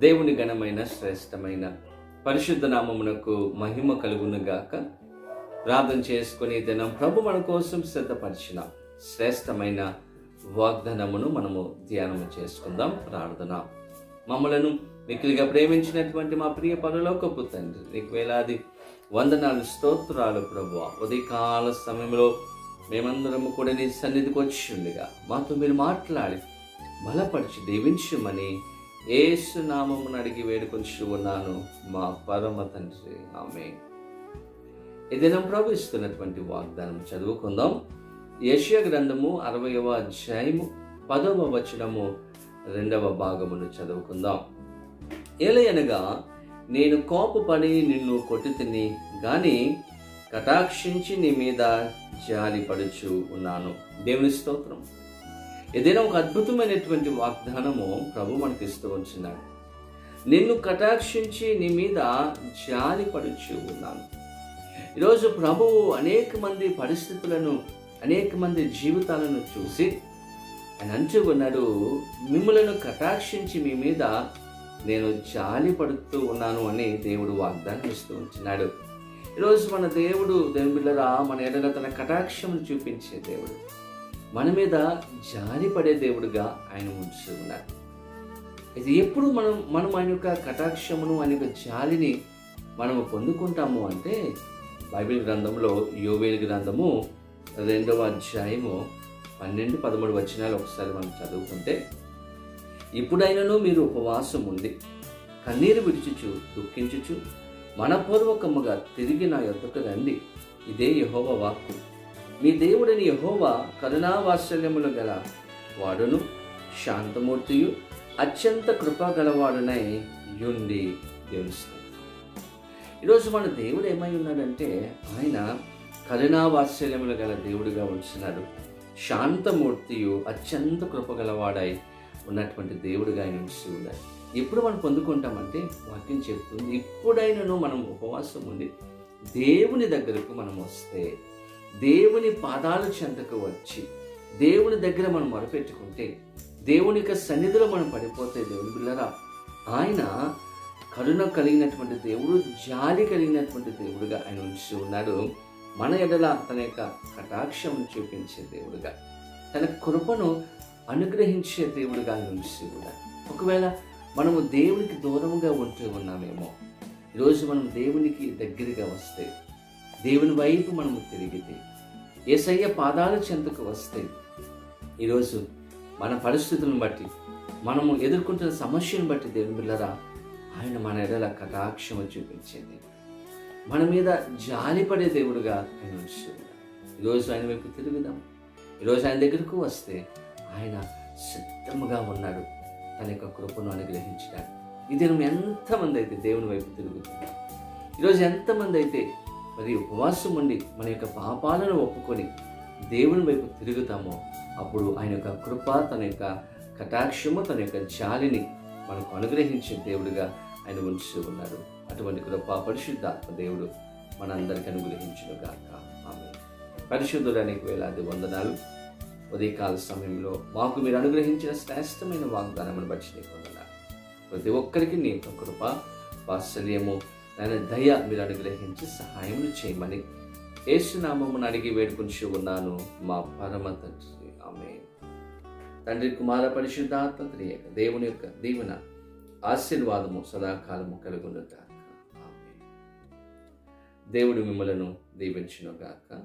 దేవుని ఘనమైన శ్రేష్టమైన పరిశుద్ధ నామమునకు మహిమ కలుగును గాక ప్రార్థన చేసుకుని దినం ప్రభు మన కోసం సిద్ధపరిచిన శ్రేష్టమైన వాగ్దానమును మనము ధ్యానము చేసుకుందాం ప్రార్థన. మమ్మలను మిక్కిలిగా ప్రేమించినటువంటి మా ప్రియ పనులోకపు తండ్రి నీకు వేలాది వందనాలు స్తోత్రాలు ప్రభు ఉదయకాల సమయంలో మేమందరము కూడా నీ సన్నిధికి వచ్చి ఉండగా. మాతో మీరు మాట్లాడి బలపరిచి దీవించమని ఏసు నామమును అడిగి వేడుకొంచు ఉన్నాను మా పరమ తండ్రి. ఆమె ఏదైనా ప్రభు ఇస్తున్నటువంటి వాగ్దానం చదువుకుందాం. యశ్య గ్రంథము అరవయవ అధ్యాయము పదవ వచనము రెండవ భాగమును చదువుకుందాం. ఏలయనగా నేను కోపపడి నిన్ను కొట్టి తిని కానీ కటాక్షించి నీ మీద జాలిపడుచు ఉన్నాను. దేవుని స్తోత్రం. ఏదైనా ఒక అద్భుతమైనటువంటి వాగ్దానము ప్రభు మనకి ఇస్తూ వచ్చినాడు. నిన్ను కటాక్షించి నీ మీద జాలిపడుచు ఉన్నాను. ఈరోజు ప్రభువు అనేక మంది పరిస్థితులను అనేక మంది జీవితాలను చూసి ఆయన అంటూ ఉన్నాడు మిమ్మలను కటాక్షించి మీ మీద నేను జాలి పడుతూ ఉన్నాను అని దేవుడు వాగ్దానం ఇస్తూ ఉంటున్నాడు ఈరోజు మన దేవుడు దేవుని మన ఎడల తన కటాక్షం చూపించే దేవుడు. మన మీద జాలి పడే దేవుడుగా ఆయన ఉంచుతూ ఉన్నారు ఇది ఎప్పుడు మనం మనం ఆయన యొక్క కటాక్షమును ఆయన యొక్క జాలిని మనము పొందుకుంటాము అంటే బైబిల్ గ్రంథంలో యోవేల్ గ్రంథము రెండవ అధ్యాయము పన్నెండు పదమూడు వచనాలు ఒకసారి మనం చదువుకుంటే ఇప్పుడైనను మీరు ఉపవాసం ఉండి కన్నీరు విడిచుచు దుఃఖించుచు మనపూర్వకముగా తిరిగి నా యొద్దకు రండి. ఇదే యహోవ వాక్కు. మీ దేవుడిని యహోవా కరుణావాత్సల్యములు గల వాడును శాంతమూర్తియు అత్యంత కృప గలవాడునై యుండి దేవునిస్తాడు ఈరోజు మన దేవుడు ఏమై ఉన్నాడంటే ఆయన కరుణావాత్సల్యములు గల దేవుడిగా ఉంచున్నాడు శాంతమూర్తియు అత్యంత కృపగలవాడై ఉన్నటువంటి దేవుడిగా ఆయన ఉంచి ఉన్నాడు. ఎప్పుడు మనం పొందుకుంటామంటే వాక్యం చెప్తుంది ఇప్పుడైనను మనం ఉపవాసం ఉండి దేవుని దగ్గరకు మనం వస్తే దేవుని పాదాల చెంతకు వచ్చి దేవుని దగ్గర మనం మొరపెట్టుకుంటే దేవుని యొక్క సన్నిధిలో మనం పడిపోతే దేవుని బిళ్ళరా? ఆయన కరుణ కలిగినటువంటి దేవుడు జాలి కలిగినటువంటి దేవుడుగా ఆయన ఉంచి ఉన్నాడు. మన ఎడల తన యొక్క కటాక్షం చూపించే దేవుడుగా తన కృపను అనుగ్రహించే దేవుడుగా ఆయన ఉంచి ఉన్నాడు. ఒకవేళ మనము దేవునికి దూరంగా ఉంటూ ఉన్నామేమో ఈరోజు మనం దేవునికి దగ్గరగా వస్తే దేవుని వైపు మనము తిరిగితే ఏసయ్య పాదాల చెంతకు వస్తే ఈరోజు మన పరిస్థితులను బట్టి మనము ఎదుర్కొంటున్న సమస్యను బట్టి దేవుని బిళ్ళరా ఆయన మన ఎడల కటాక్షము చూపించేది. మన మీద జాలిపడే దేవుడుగా ఆయన ఈరోజు ఆయన వైపు తిరుగుదాం. ఈరోజు ఆయన దగ్గరకు వస్తే ఆయన సిద్ధముగా ఉన్నాడు. తన యొక్క కృపను అనుగ్రహించడానికి. ఈ దినం ఎంతమంది అయితే దేవుని వైపు తిరుగుతుంది ఈరోజు ఎంతమంది అయితే మరి ఉపవాసం ఉండి మన యొక్క పాపాలను ఒప్పుకొని దేవుని వైపు తిరుగుతామో అప్పుడు ఆయన యొక్క కృప తన యొక్క కటాక్షము తన యొక్క జాలిని మనకు అనుగ్రహించే దేవుడిగా ఆయన ఉంచుతూ ఉన్నారు. అటువంటి కృప పరిశుద్ధాత్మ దేవుడు మనందరికీ అనుగ్రహించిన గాక ఆమె పరిశుద్ధుడానికి వేలాది వందనాలు. ఉదయకాల సమయంలో మాకు మీరు అనుగ్రహించిన శ్రేష్టమైన వాగ్దానమును బట్టి నీకు వందనాలు. ప్రతి ఒక్కరికి నీ యొక్క కృప వాత్సల్యము ఆయన దయ మీరు అనుగ్రహించి సహాయం చేయమని ఏసునామమును అడిగి వేడుకుంటూ ఉన్నాను మా పరమ తండ్రి. ఆమె తండ్రి కుమార పరిశుద్ధాత్మ త్రియక దేవుని యొక్క దీవెన ఆశీర్వాదము సదాకాలము కలుగును ఆమె దేవుడు మిమ్మలను దీవించును గాక